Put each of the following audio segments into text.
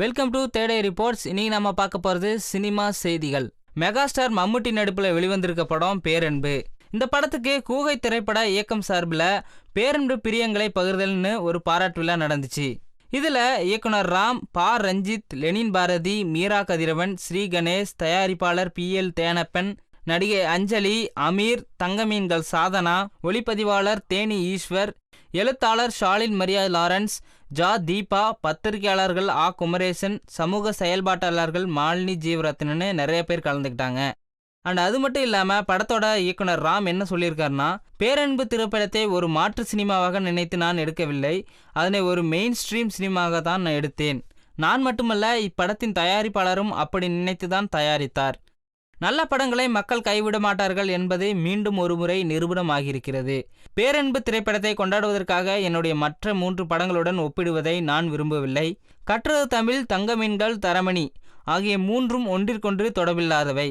Welcome to தேடை reports இன்னைக்கு நம்ம பார்க்க போகிறது சினிமா செய்திகள். மெகாஸ்டார் மம்முட்டி நடிப்பில் வெளிவந்திருக்க படம் பேரன்பு. இந்த படத்துக்கு கூகை திரைப்பட இயக்கம் சார்பில் பேரன்பு பிரியங்களை பகிர்தல்னு ஒரு பாராட்டு விழா நடந்துச்சு. இதில் இயக்குனர் ராம் பா. ரஞ்சித் லெனின் பாரதி மீரா கதிரவன் ஸ்ரீ கணேஷ் தயாரிப்பாளர் பி. எல். தேனப்பன் நடிகை அஞ்சலி அமீர் தங்கமீன்கள் சாதனா ஒளிப்பதிவாளர் தேனி ஈஸ்வர் எழுத்தாளர் ஷாலின் மரியா லாரன்ஸ் ஜா தீபா பத்திரிகையாளர்கள் ஆ குமரேசன் சமூக செயல்பாட்டாளர்கள் மாலினி ஜீவரத்னன்னு நிறைய பேர் கலந்துக்கிட்டாங்க. அண்ட் அது மட்டும் இல்லாமல் படத்தோட இயக்குனர் ராம் என்ன சொல்லியிருக்காருன்னா பேரன்பு திரைப்படத்தை ஒரு மாற்று சினிமாவாக நினைத்து நான் எடுக்கவில்லை அதனை ஒரு மெயின் ஸ்ட்ரீம் சினிமாவாக தான் நான் எடுத்தேன். நான் மட்டுமல்ல இப்படத்தின் தயாரிப்பாளரும் அப்படி நினைத்து தான் தயாரித்தார். நல்ல படங்களை மக்கள் கைவிட மாட்டார்கள் என்பது மீண்டும் ஒருமுறை நிரூபணமாகியிருக்கிறது. பேரன்பு திரைப்படத்தை கொண்டாடுவதற்காக என்னுடைய மற்ற மூன்று படங்களுடன் ஒப்பிடுவதை நான் விரும்பவில்லை. கற்றது தமிழ் தங்கமீன்கள் தரமணி ஆகிய மூன்றும் ஒன்றிற்கொன்று தொடர்பில்லாதவை.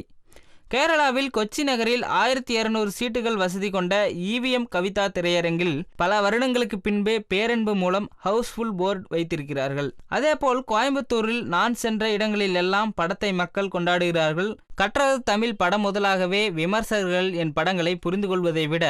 கேரளாவில் கொச்சி நகரில் ஆயிரத்தி இருநூறு சீட்டுகள் வசதி கொண்ட இவிஎம் கவிதா திரையரங்கில் பல வருடங்களுக்கு பின்பே பேரன்பு மூலம் ஹவுஸ்ஃபுல் போர்டு வைத்திருக்கிறார்கள். அதேபோல் கோயம்புத்தூரில் நான் சென்ற இடங்களில் எல்லாம் படத்தை மக்கள் கொண்டாடுகிறார்கள். கற்றது தமிழ் படம் முதலாகவே விமர்சகர்கள் என் படங்களை புரிந்து கொள்வதை விட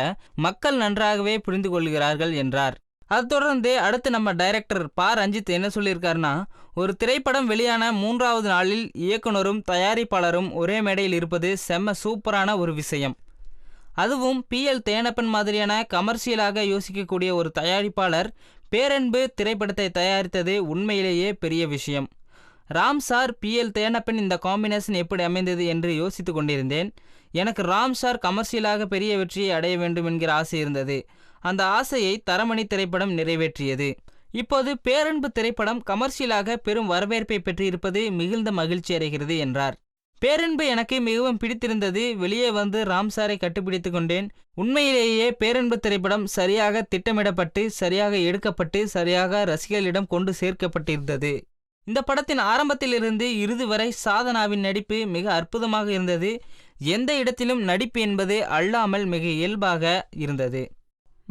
மக்கள் நன்றாகவே புரிந்து கொள்கிறார்கள் என்றார். அது தொடர்ந்து அடுத்து நம்ம டைரக்டர் பா. ரஞ்சித் என்ன சொல்லியிருக்காருன்னா ஒரு திரைப்படம் வெளியான மூன்றாவது நாளில் இயக்குனரும் தயாரிப்பாளரும் ஒரே மேடையில் இருப்பது செம்ம சூப்பரான ஒரு விஷயம். அதுவும் பி. எல். தேனப்பன் மாதிரியான கமர்ஷியலாக யோசிக்கக்கூடிய ஒரு தயாரிப்பாளர் பேரன்பு திரைப்படத்தை தயாரித்தது உண்மையிலேயே பெரிய விஷயம். Ram sir P. L. Thenappan இந்த காம்பினேஷன் எப்படி அமைந்தது என்று யோசித்து கொண்டிருந்தேன். எனக்கு ராம் சார் கமர்ஷியலாக பெரிய வெற்றியை அடைய வேண்டும் என்கிற ஆசை இருந்தது. அந்த ஆசையை தரமணி திரைப்படம் நிறைவேற்றியது. இப்போது பேரன்பு திரைப்படம் கமர்ஷியலாக பெரும் வரவேற்பை பெற்றிருப்பது மிகுந்த மகிழ்ச்சி அடைகிறது என்றார். பேரன்பு எனக்கு மிகவும் பிடித்திருந்தது. வெளியே வந்து ராம்சாரை கட்டுப்பிடித்து கொண்டேன். உண்மையிலேயே பேரன்பு திரைப்படம் சரியாக திட்டமிடப்பட்டு சரியாக எடுக்கப்பட்டு சரியாக ரசிகர்களிடம் கொண்டு சேர்க்கப்பட்டிருந்தது. இந்த படத்தின் ஆரம்பத்திலிருந்து இறுதி வரை சாதனாவின் நடிப்பு மிக அற்புதமாக இருந்தது. எந்த இடத்திலும் நடிப்பு என்பது அல்லாமல் மிக இயல்பாக இருந்தது.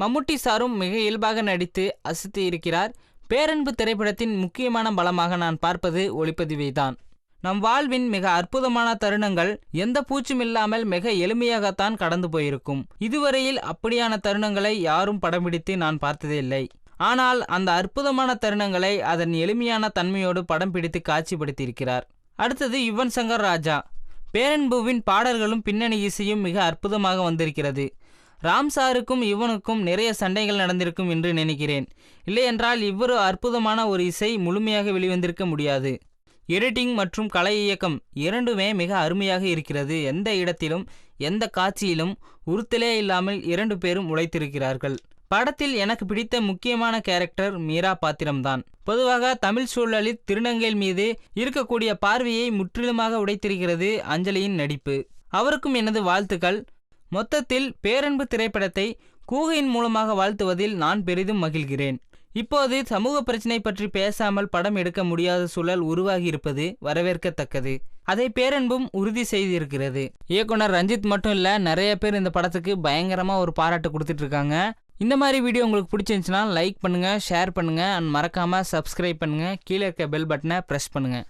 மம்முட்டி சாரும் மிக இயல்பாக நடித்து அசத்தி இருக்கிறார். பேரன்பு திரைப்படத்தின் முக்கியமான பலமாக நான் பார்ப்பது ஒளிப்பதிவை தான் நம் வாழ்வின் மிக அற்புதமான தருணங்கள் எந்த பூச்சும் இல்லாமல் மிக எளிமையாகத்தான் கடந்து போயிருக்கும். இதுவரையில் அப்படியான தருணங்களை யாரும் படம் பிடித்து நான் பார்த்ததே இல்லை. ஆனால் அந்த அற்புதமான தருணங்களை அதன் எளிமையான தன்மையோடு படம் பிடித்து காட்சிப்படுத்தியிருக்கிறார். அடுத்தது யுவன் சங்கர் ராஜா. பேரன்புவின் பாடல்களும் பின்னணி இசையும் மிக அற்புதமாக வந்திருக்கிறது. ராம் சாருக்கும் இவனுக்கும் நிறைய சண்டைகள் நடந்திருக்கும் என்று நினைக்கிறேன். இல்லையென்றால் இவ்வொரு அற்புதமான ஒரு இசை முழுமையாக வெளிவந்திருக்க முடியாது. எடிட்டிங் மற்றும் கலை இயக்கம் இரண்டுமே மிக அருமையாக இருக்கிறது. எந்த இடத்திலும் எந்த காட்சியிலும் உறுத்தலே இல்லாமல் இரண்டு பேரும் உழைத்திருக்கிறார்கள். படத்தில் எனக்கு பிடித்த முக்கியமான கேரக்டர் மீரா பாத்திரம்தான். பொதுவாக தமிழ் சூழலில் திருநங்கைகள் மீது இருக்கக்கூடிய பார்வையை முற்றிலுமாக உடைத்திருக்கிறது அஞ்சலியின் நடிப்பு. அவருக்கும் எனது வாழ்த்துக்கள். மொத்தத்தில் பேரன்பு திரைப்படத்தை கூகையின் மூலமாக வாழ்த்துவதில் நான் பெரிதும் மகிழ்கிறேன். இப்போது சமூக பிரச்சினை பற்றி பேசாமல் படம் எடுக்க முடியாத சூழல் உருவாகியிருப்பது வரவேற்கத்தக்கது. அதை பேரன்பும் உறுதி செய்திருக்கிறது. இயக்குனர் ரஞ்சித் மட்டும் இல்லை நிறைய பேர் இந்த படத்துக்கு பயங்கரமாக ஒரு பாராட்டு கொடுத்துட்டு இருக்காங்க இந்த மாதிரி வீடியோ உங்களுக்கு பிடிச்சிருந்துச்சுன்னா லைக் பண்ணுங்கள் ஷேர் பண்ணுங்கள் அண்ட் மறக்காமல் சப்ஸ்கிரைப் பண்ணுங்கள் கீழே இருக்க பெல் பட்டனை ப்ரெஸ் பண்ணுங்கள்